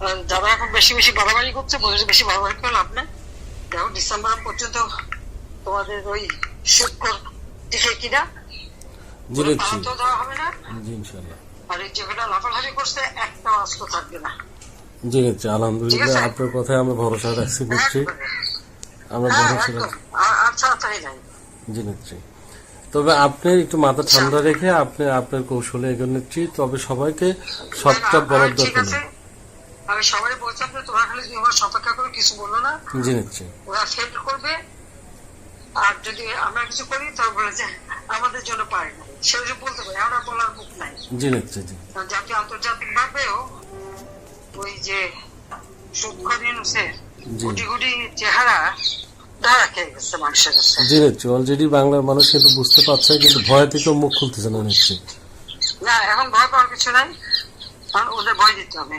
আর যারা এখন বেশি বেশি বাড়াবাড়ি করছে বয়স বেশি বাড়াবাড়ি করে লাভ নেই। দেখো ডিসেম্বর পর্যন্ত তোমাদের ওই শুক্র দিকে কিনা জি হবে না। জি ইনশাল্লাহ আর এই যেগুলো লাফালাফি করছে একটা অস্ত্র থাকবে না। জি নিচ্ছি আলহামদুলিল্লাহ। আপনার কথায় আমরা ভরসা রাখছি নিচ্ছি একবারে। আমরা হ্যাঁ, ভরসা। রাখছি। নাই। জি নিচ্ছি তবে আপনি একটু মাথা ঠান্ডা রেখে আপনি আপনার কৌশলে এগোন নিচ্ছি তবে সবাইকে সবটা বলার দরকার আমি সবাই বলছিলাম যে তোমরা খালি দুই মাস অপেক্ষা করে কিছু বলল না। জি নিচ্ছি ওরা ফেল করবে। আর যদি আমরা কিছু করি তবে বলে যে আমাদের জন্য পারে না। সেও যে বলতে পারে আমরা বলার মুখ নাই। জি নিচ্ছি জি। জাতীয় আন্তর্জাতিক ভাবেও ওই যে ইউনুসের গুটি গুটি চেহারা জি অলরেডি বাংলার মানুষ কিন্তু বুঝতে পারছে কিন্তু ভয় থেকেও মুখ খুলতেছে না না এখন ভয় পাওয়ার কিছু নাই। ওদের ভয় দিতে হবে।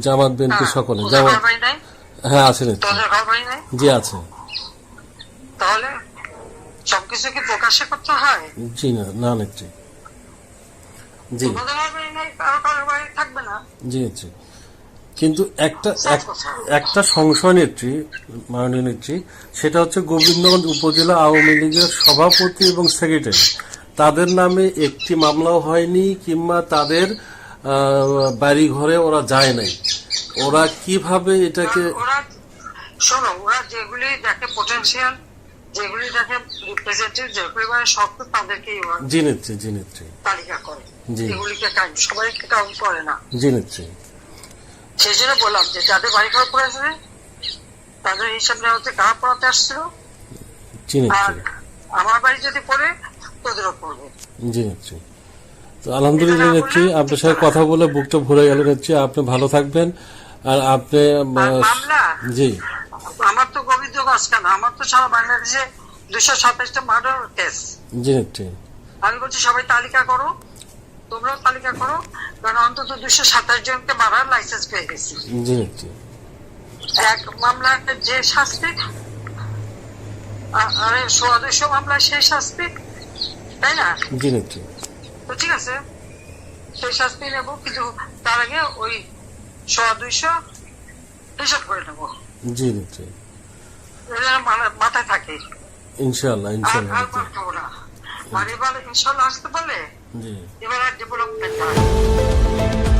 জামাত বিএনপি সকলে। ওদের জামাত হ্যাঁ আছে জি আছে। তাহলে সবকিছু কি প্রকাশ্যে করতে হয়? জি না না নিচ্ছি জি। থাকবে না? জি জি। কিন্তু একটা এক- একটা সংশয় নেত্রী মাননীয় নেত্রী সেটা হচ্ছে গোবিন্দগঞ্জ উপজেলা আওয়ামী লীগের সভাপতি এবং সেক্রেটারি। তাদের নামে একটি মামলাও হয়নি কিংবা তাদের বাড়ি ঘরে ওরা যায় নাই। ওরা কীভাবে এটাকে শোনো ওরা যেগুলি দেখে পটেনশিয়াল যেগুলি দেখে রিপ্রেজেন্টেটিভ যেগুলি মানে শক্ত তাদেরকেই ওরা জি নেত্রী জি নেত্রী তালিকা করে। এগুলিকে কাউন্ট সবাইকে কাউন্ট করে না। জি নেত্রী সেই জন্য বললাম যে যাদের বাড়ি ঘর পড়েছে তাদের হিসাব নেওয়া হচ্ছে কারা পড়াতে আসছিল। আর আমার বাড়ি যদি পড়ে তোদেরও পড়বে। জি নেত্রী তো আলহামদুলিল্লাহ নেত্রী আপনার সাথে কথা বলে বুকটা ভরে গেল নেত্রী আপনি ভালো থাকবেন। আর আপনি মামলা? জি। আমার তো গোবিন্দ গাছ কেন আমার তো সারা বাংলাদেশে দুশো সাতাশটা মার্ডার কেস জি নেত্রী। আমি বলছি সবাই তালিকা করো। তোমরাও তালিকা করো কারণ অন্তত দুশো সাতাশ জনকে মারার লাইসেন্স পেয়ে গেছি। জি নেত্রী। এক মামলায় যে শাস্তি আরে সোয়া দুশো মামলায় সেই শাস্তি তাই না? জি নেত্রী। তো ঠিক আছে। সেই শাস্তি নেব কিন্তু তার আগে ওই সোয়া দুইশো হিসাব করে নেব। জি মাথা- মাথায় থাকে। ইনশাল্লাহ আর আর না। এবার আসতে পারলে জি। এবার আর ডেভেলপমেন্ট